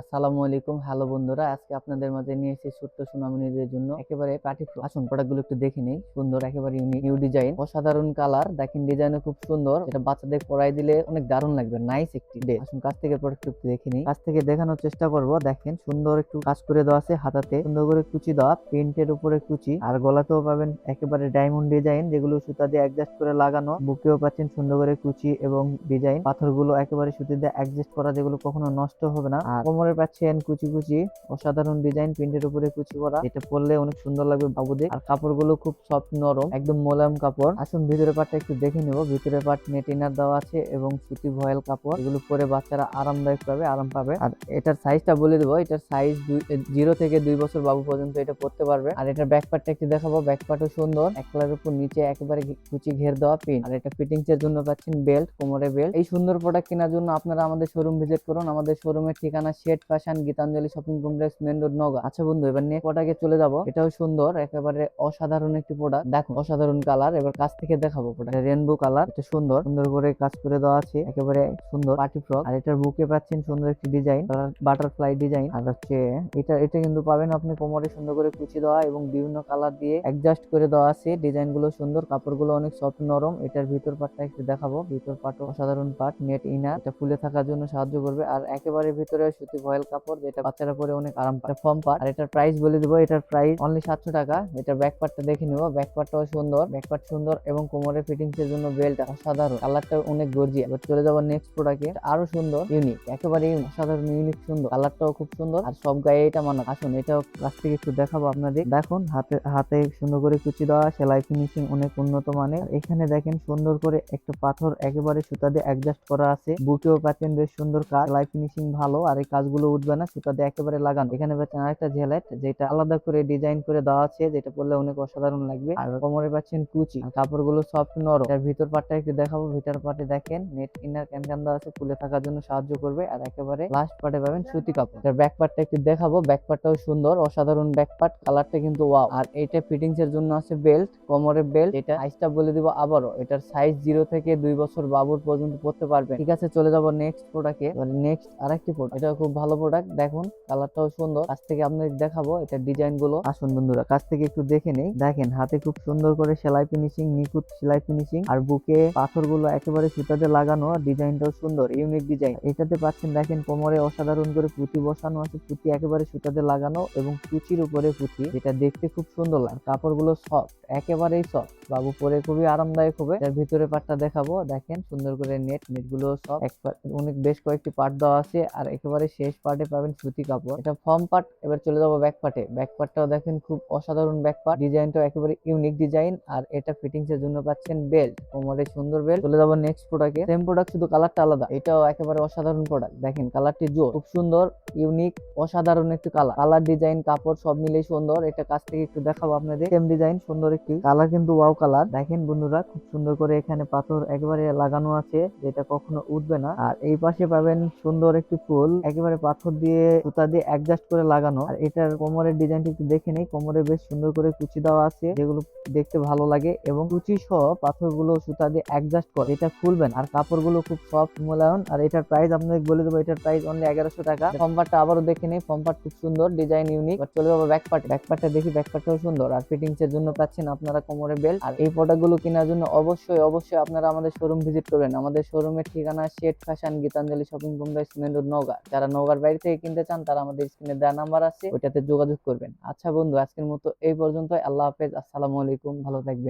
আসসালামু আলাইকুম। হ্যালো বন্ধুরা, আজকে আপনাদের মাঝে নিয়ে এসেছি ছোট্ট সোনামণিদের জন্য একেবারে পার্টি আসুন প্রোডাক্টগুলো একটু দেখে নেই। সুন্দর, একেবারে নিউ ডিজাইন অসাধারণ কালার দেখেন ডিজাইনও খুব সুন্দর। এটা বাচ্চাদের পরাই দিলে অনেক দারুণ লাগবে। নাইস একটি ডে আসুন কাছ থেকে প্রোডাক্ট একটু দেখে নিই। কাছ থেকে দেখানোর চেষ্টা করব। দেখেন সুন্দর একটু কাজ করে দেওয়া আছে হাতাতে। সুন্দর করে কুচি দেওয়া। প্রিন্টের উপরে কুচি। আর গলাতেও পাবেন একেবারে ডায়মন্ড ডিজাইন যেগুলো সুতা দিয়ে অ্যাডজাস্ট করে লাগানো। বুকেও পাচ্ছেন সুন্দর করে কুচি এবং ডিজাইন পাথরগুলো একেবারে সুতি দিয়ে অ্যাডজাস্ট করা, যেগুলো কখনো নষ্ট হবে না। আর কোমরে পাচ্ছেন কুচি কুচি, অসাধারণ ডিজাইন প্রিন্টের উপরে কুচি করা। এটা পরলে অনেক সুন্দর লাগবে বাবুদের। আর কাপড়গুলো খুব সফট নরম, একদম মোলায়ম কাপড়। আসুন ভিতরে পাটটা একটু দেখে নেব। ভিতরে পাট নেট ইনার দেওয়া আছে এবং সুতি ভয়েল কাপড়। এগুলো পরে বাচ্চারা আরামদায়ক পাবে, আরাম পাবে। আর এটার সাইজটা বলে দেবো। এটার সাইজ জিরো থেকে দুই বছর বাবু পর্যন্ত এটা পড়তে পারবে। আর এটার ব্যাক পার্টটা একটু দেখাবো। ব্যাক পার্টও সুন্দর। এক কালার উপর নিচে একেবারে কুচি ঘের দেওয়া পিন আর এটা ফিটিংস এর জন্য পাচ্ছেন বেল্ট কোমরে বেল্ট এই সুন্দর প্রোডাক্ট কেনার জন্য আপনারা আমাদের শোরুম ভিজিট করুন। আমাদের শোরুমের ঠিকানা shade fashion Gitanjali shopping complex main road Naogaon আচ্ছা বন্ধু, এবার নেক্সট প্রোডাক্টে চলে যাব। এটাও সুন্দর, একেবারে অসাধারণ একটি প্রোডাক্ট দেখো, অসাধারণ কালার এবার কাছ থেকে দেখাবো প্রোডাক্ট রেনবো কালার এটা সুন্দর। সুন্দর করে কাজ করে দেওয়া আছে, একেবারে সুন্দর। পার্টি ফ্রক আর এটার বুকে পাচ্ছেন সুন্দর একটি ডিজাইন বাটারফ্লাই ডিজাইন আর হচ্ছে, এটা এটা কিন্তু পাবেন আপনি কোমরে সুন্দর করে কুচি দেওয়া এবং বিভিন্ন কালার দিয়ে অ্যাডজাস্ট করে দেওয়া আছে। ডিজাইনগুলো সুন্দর কাপড়গুলো অনেক সফট নরম। এটার ভিতর পাটটা একটু দেখাবো। ভিতর পাটও অসাধারণ পার্ট নেট ইনার এটা ফুলে থাকার জন্য সাহায্য করবে। আর একেবারে ভিতরে সুতি ভয়েল কাপড়, যেটা বাচ্চারা পরে অনেক আরাম পায়। ফর্ম পাট আর এটার প্রাইস বলে দেবো, এটার প্রাইস অনলি সাতশো টাকা। এটার ব্যাক পার্টটা দেখে নিবো ব্যাক পার্টটাও সুন্দর। ব্যাক পার্ট সুন্দর এবং কোমরের ফিটিংস এর জন্য বেল্ট অসাধারণ। কালারটা অনেক গর্জিয়া এবার চলে যাব নেক্সট প্রোডাক্টে আরও সুন্দর ইউনিক একেবারে অসাধারণ ইউনিক সুন্দর। কালারটাও খুব সুন্দর, আর সব গায়ে এটা মানা আসুন, এটাও কাছ থেকে একটু দেখাবো আপনাদের। দেখুন, হাতে হাতে সুন্দর করে কুচি দেওয়া, সেলাই ফিনিশিং অনেক উন্নত মানের। এখানে দেখেন, সুন্দর করে একটা পাথর একেবারে সুতা দিয়ে অ্যাডজাস্ট করা আছে। বুকেও পাচ্ছেন বেশ সুন্দর কাজ। সেলাই ফিনিশিং ভালো, আর এই কাজগুলো উঠবে না সুতা দিয়ে একেবারে লাগানো। এখানে পাচ্ছেন আরেকটা জেলাইট, যেটা আলাদা করে ডিজাইন করে দেওয়া আছে, যেটা পরলে অনেক অসাধারণ লাগবে। আর কোমরে পাচ্ছেন কুচি। কাপড়গুলো সফট নরম। এর ভিতর পাটটা একটু দেখাবো। ভিতর পাটে দেখেন নেট ইনার ক্যান ক্যান দেওয়া আছে, খুলে থাকার জন্য সাহায্য করবে। আর একেবারে লাস্ট পার্টে পাবেন সুতি কাপড়। এর ব্যাক পার্টটা একটু দেখাবো। ব্যাক পার্টটাও সুন্দর, অসাধারণ ব্যাক পার্ট কালারটা কিন্তু ওয়াও আর এইটা ফিটিংস এর জন্য আছে বেল্ট কোমরের বেল্ট এটা সাইজটা বলে দিব আবারও। এটার সাইজ জিরো থেকে দুই বছর বাবুর পর্যন্ত পড়তে পারবে ঠিক আছে, চলে যাব নেক্সট প্রোডাক্টে নেক্সট আরেকটি প্রোডাক্ট এটা খুব ভালো প্রোডাক্ট দেখুন কালারটাও সুন্দর। কাছ থেকে আপনাদের দেখাবো এটা ডিজাইনগুলো। আসুন বন্ধুরা, কাছ থেকে একটু দেখে নেই। দেখেন, হাতে খুব সুন্দর করে সেলাই ফিনিশিং নিখুঁত সেলাই ফিনিশিং আর বুকে পাথরগুলো একেবারে সুতাতে লাগানো ডিজাইনটাও সুন্দর ইউনিক ডিজাইন এটাতে পাচ্ছেন, দেখেন, কোমরে অসাধারণ করে পুঁতি বসানো আছে, পুঁতি একেবারে সুতাতে লাগানো এবং কুচির উপরে পুঁতি, যেটা দেখতে খুব সুন্দর লাগে। কাপড়গুলো সফট একেবারেই সফট বাবু পরে খুবই আরামদায়ক হবে। এর ভিতরে পাটটা দেখাবো। দেখেন, সুন্দর করে নেট নেটগুলো সব অনেক বেশ কয়েকটি পার্ট দেওয়া আছে, আর একেবারে শেষ পার্টে পাবেন সুতি কাপড়। এটা ফর্ম পার্ট এবার চলে যাব ব্যাক পার্টে ব্যাক পার্টটাও দেখেন খুব অসাধারণ ব্যাক পার্ট ডিজাইনটাও একেবারে ইউনিক ডিজাইন আর এটা ফিটিংস এর জন্য পাচ্ছেন বেল্ট কোমরে সুন্দর বেল্ট চলে যাব নেক্সট প্রোডাক্টে সেম প্রোডাক্ট শুধু কালারটা আলাদা। এটাও একেবারে অসাধারণ প্রোডাক্ট দেখেন কালারটি জোর। খুব সুন্দর ইউনিক অসাধারণ একটি কালার কালার ডিজাইন কাপড় সব মিলেই সুন্দর। এটা কাছ থেকে একটু দেখাবো আপনাদের। সেম ডিজাইন সুন্দর একটি কালার কিন্তু ওয়াও কালার দেখেন বন্ধুরা, খুব সুন্দর করে এখানে পাথর একেবারে লাগানো আছে, যেটা কখনো উঠবে না। আর এই পাশে পাবেন সুন্দর একটি ফুল। একেবারে পাথর দিয়ে সুতা দিয়ে অ্যাডজাস্ট করে লাগানো। আর এটার কোমরের ডিজাইনটা একটু দেখে নেই। কোমরে বেশ সুন্দর করে কুচি দেওয়া আছে, যেগুলো দেখতে ভালো লাগে। এবং কুচি সহ পাথরগুলো সুতা দিয়ে অ্যাডজাস্ট করে। এটা খুলবেন, আর কাপড়গুলো খুব সফট মোলায়ন আর এটার প্রাইস আপনাদের বলে দেবো, এটার প্রাইস অনলি এগারোশো টাকা। ফর্মপারটা আবারও দেখে নেই। ফর্মপার খুব সুন্দর ডিজাইন ইউনিক চলে যাব ব্যাক পার্ট ব্যাক পার্টটা দেখি ব্যাক পার্টটাও সুন্দর। আর ফিটিংস এর জন্য পাচ্ছেন আপনারা কোমরে বেল্ট আর এই প্রোডাক্টগুলো কেনার জন্য অবশ্যই অবশ্যই আপনারা আমাদের শোরুম ভিজিট করবেন। আমাদের শোরুমের ঠিকানা shade fashion Gitanjali shopping complex main road Naogaon যারা নওগাঁর বাইরে থেকে কিনতে চান, তারা আমাদের স্ক্রিনে দেওয়া নাম্বার আছে, ওইটাতে যোগাযোগ করবেন। আচ্ছা বন্ধু, আজকের মতো এই পর্যন্ত আল্লাহ হাফেজ, আসসালামু আলাইকুম, ভালো থাকবেন।